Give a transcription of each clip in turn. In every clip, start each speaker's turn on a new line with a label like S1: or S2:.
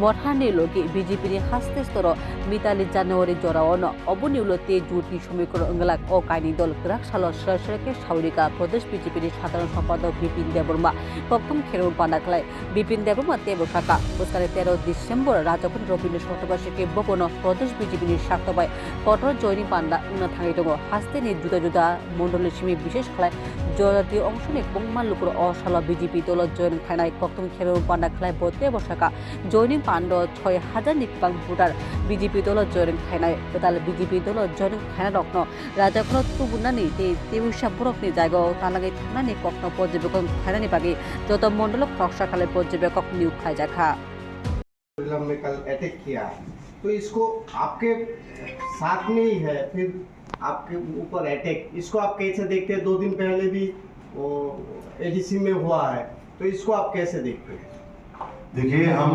S1: ಮೊಠಾಣೆಲೋಗಿ ಬಿಜೆಪಿರಿ ಹಸ್ತೇಸ್ತರೋ ಮಿತಾಲಿ ಜಾನುವರಿ ಜೊರವನ್ನು অবনিউলতে জুটি সমীকরণ ও কাইনি দল রাখশাল সরাসরিকে সাউরিকা প্রদেশ বিজেপির সাধারণ সম্পাদক বিপিন দেববর্মা। প্রথম খেরুর পানাকলায় বিপিন দেববর্মা তে বসাকা পুরস্কারে তেরো ডিসেম্বর রাজকুন রবীন্দ্র শতবার্ষিকী ভবন প্রদেশ বিজেপির স্বার্থবায় কঠোর জয়নী পান্ডা উনা থাঙ্গিটঙ্গ। হাস্তে নিয়ে জুদা জুদা মন্ডলের সিমি বিশেষ খেলায় জয়জাতীয় অংশ নিয়ে বংমাল লোকর অশাল বিজেপি দল জয়ন খানায় প্রথম খেরুর পান্ডা খেলায় বদলে বসাকা জয়নিং পান্ড ছয় হাজার নিকবাং ভোটার বিজেপি দল জয়ন খাইনাই বেতাল বিজেপি দল জয়ন খাইনা রত্ন রাজাখন তুবুনানি তে তেউসা বরকনি জায়গাও তালাগै থানানি কক্ন পর্যবেক্ষণ খাইনানি বাকি যত মণ্ডল খরসা খালে পর্যবেক্ষক নিয়োগ খাই জাখা
S2: फिल्म में कल अटैक किया तो इसको आपके साथ में ही है फिर आपके ऊपर अटैक इसको आप कैसे देखते हैं दो दिन पहले भी वो एडीसी में हुआ है तो इसको आप कैसे देखते हैं
S3: देखिए, हम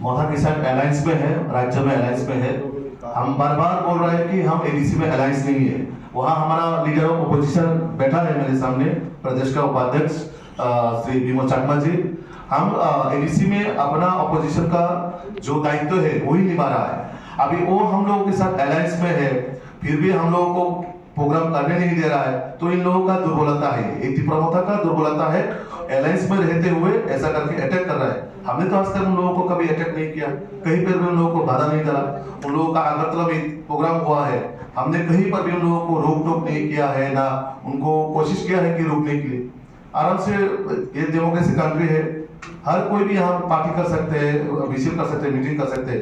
S3: मौथा किसान अलायंस में है, राज्य में अलायंस में है। हम बार बार बोल रहे हैं कि हम एडीसी में अलायंस नहीं है। वहाँ हमारा लीडर ऑफ़ ओपोजिशन बैठा है मेरे सामने, प्रदेश का उपाध्यक्ष श्री विमोद चाकमा जी। हम एडीसी में अपना अपोजिशन का जो दायित्व है, वही निभा रहा है। अभी वो हम लोगों के साथ अलायंस में है, फिर भी हम लोगों को प्रोग्राम करने नहीं दे रहा है तो इन लोगों का दुर्बलता है। एक प्रमोता का दुर्बलता है। अलायंस में रहते हुए ऐसा करके अटैक कर रहा है। हमने तो आज तक उन लोगों को कभी अटैक नहीं किया। कहीं पर भी उन लोगों को बाधा नहीं डाला। उन लोगों का अगरतला में प्रोग्राम हुआ है। हमने कहीं पर भी उन लोगों को रोक टोक नहीं किया है ना, उनको कोशिश किया है कि रोकने के लिए। आराम से ये डेमोक्रेसी कंट्री है। हर कोई भी यहाँ पार्टी कर सकते हैं विज़िट कर सकते हैं मीटिंग कर सकते हैं।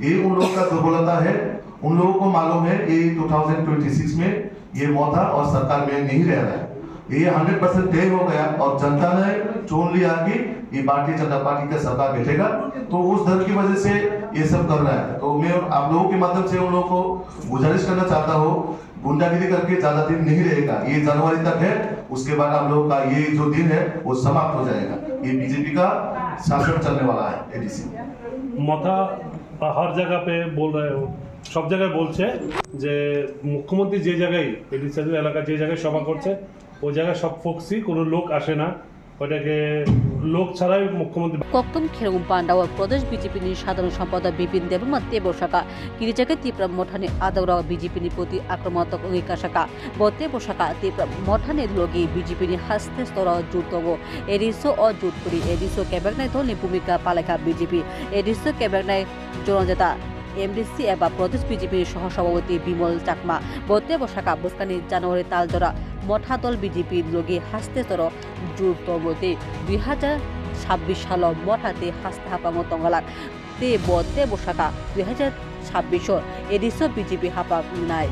S3: ये उन लोगों का दुर्बलता है। उन लोगों को मालूम है, ये 2026 में ये मौत और सरकार में नहीं रह रहा है। ये 100 परसेंट तय हो गया और जनता ने चुन लिया कि ये भारतीय जनता पार्टी का सरकार बैठेगा। तो उस डर की वजह से ये सब कर रहा है। तो मैं आप लोगों के माध्यम से उन लोगों को गुजारिश करना चाहता हूँ, गुंडागिरी करके ज़्यादा दिन नहीं रहेगा। ये जनवरी तक है, उसके बाद आप लोगों का ये जो दिन है, वो समाप्त हो जाएगा। ये बीजेपी का शासन चलने वाला है एडीसी
S4: मथा हर जगह पे बोल रहे हो। সব জায়গায় বলছে যে মুখ্যমন্ত্রী যে জায়গায় এডিসাইড এলাকা যে জায়গায় সভা করছে, ওই জায়গায় সব ফোকসি, কোনো লোক আসে না। ওইটাকে লোক ছাড়াই মুখ্যমন্ত্রী
S1: কক্তম খেরুম পান্ডা ও প্রদেশ বিজেপিনি সাধারণ সম্পাদক বিপিন দেবমা তেব শাখা, গিরিজাকে তীব্র মঠানে আদৌরা বিজেপিনি প্রতি আক্রমণাত্মক অঙ্গীকার শাখা বতে শাখা তীব্র মঠানে লগি বিজেপিনি হাস্তে স্তর জুটব এডিসো ও জুটপুরি এডিসো কেবেকনাই ধনী ভূমিকা পালেখা বিজেপি। এডিসো কেবেকনাই জনজেতা এমডিসি এবা প্রদেশ বিজেপির সহসভাপতি বিমল চাকমা। বতে শাখা বুস্কানি জানুয়ারি তালজোড়া মঠা দল বিজেপি লগি হাস্তে স্তর জুটবতে দুই হাজার ছাব্বিশ সাল মঠাতে হাস্তে হাপাম তঙ্গলাক তে বতে বসাকা দুই হাজার ছাব্বিশ এডিস বিজেপি হাপাক নাই।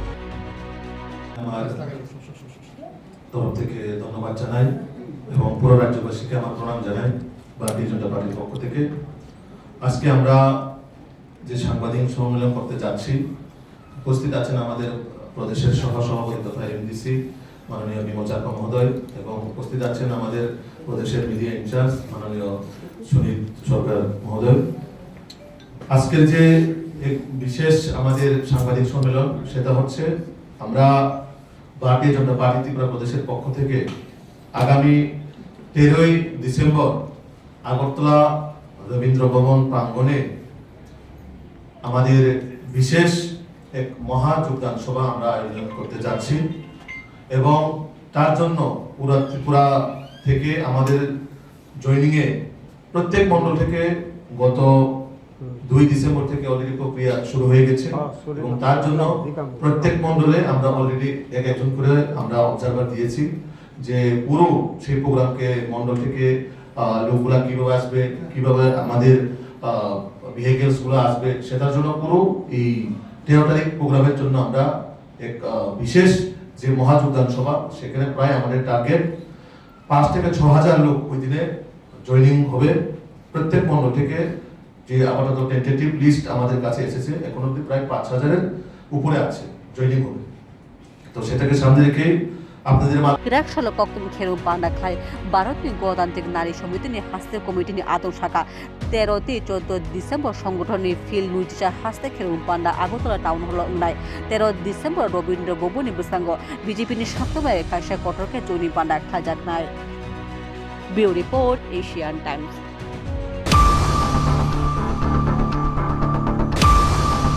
S3: তরফ থেকে ধন্যবাদ জানাই এবং পুরো রাজ্যবাসীকে আমার প্রণাম জানাই, ভারতীয় জনতা পার্টির পক্ষ থেকে। আজকে আমরা যে সাংবাদিক সম্মেলন করতে যাচ্ছি, উপস্থিত আছেন আমাদের প্রদেশের সহ সভাপতি তথা এমডিসি মাননীয় বিমল চাকমা মহোদয় এবং উপস্থিত আছেন আমাদের প্রদেশের মিডিয়া ইনচার্জ মাননীয় সুনীল সরকার মহোদয়। আজকের যে এক বিশেষ আমাদের সাংবাদিক সম্মেলন, সেটা হচ্ছে আমরা ভারতীয় জনতা পার্টি ত্রিপুরা প্রদেশের পক্ষ থেকে আগামী তেরোই ডিসেম্বর আগরতলা রবীন্দ্র ভবন প্রাঙ্গণে আমাদের বিশেষ এক মহা যোগদান সভা আমরা আয়োজন করতে যাচ্ছি এবং তার জন্য পুরা ত্রিপুরা থেকে আমাদের জয়নিং এ প্রত্যেক মন্ডল থেকে গত দুই ডিসেম্বর থেকে অলরেডি প্রক্রিয়া শুরু হয়ে গেছে এবং তার জন্য প্রত্যেক মন্ডলে আমরা অলরেডি এক একজন করে আমরা অবজারভার দিয়েছি যে পুরো সেই প্রোগ্রামকে মন্ডল থেকে লোকগুলা কীভাবে আসবে কীভাবে আমাদের ভেহিকেলসগুলো আসবে, সেটার জন্য পুরো এই তেরো তারিখ প্রোগ্রামের জন্য আমরা এক বিশেষ যে মহাযোগদান সভা, সেখানে প্রায় আমাদের টার্গেট পাঁচ থেকে ছ হাজার লোক ওই দিনে জয়নিং হবে। প্রত্যেক মন্ডল থেকে যে আপাতত টেন্টেটিভ লিস্ট আমাদের কাছে এসেছে, এখন অব্দি প্রায় পাঁচ হাজারের উপরে আছে জয়নিং হবে। তো সেটাকে সামনে রেখে
S1: সাল কক্তম খেরু বান্ডা খাই ভারতীয় গণতান্ত্রিক নারী সমিতি নি হাস্তে কমিটি নি আদৌ শাখা। তেরোতে চোদ্দ ডিসেম্বর সংগঠনের ফিল নুইটিসা হাস্তে খেরু পান্ডা আগরতলা টাউন হল নাই তেরো ডিসেম্বর রবীন্দ্র ববনি বিসাঙ্গ বিজেপি নি সপ্তমায় খাইসা কটরকে জৈনি পান্ডা খাজাক নাই বিউ রিপোর্ট এশিয়ান টাইমস।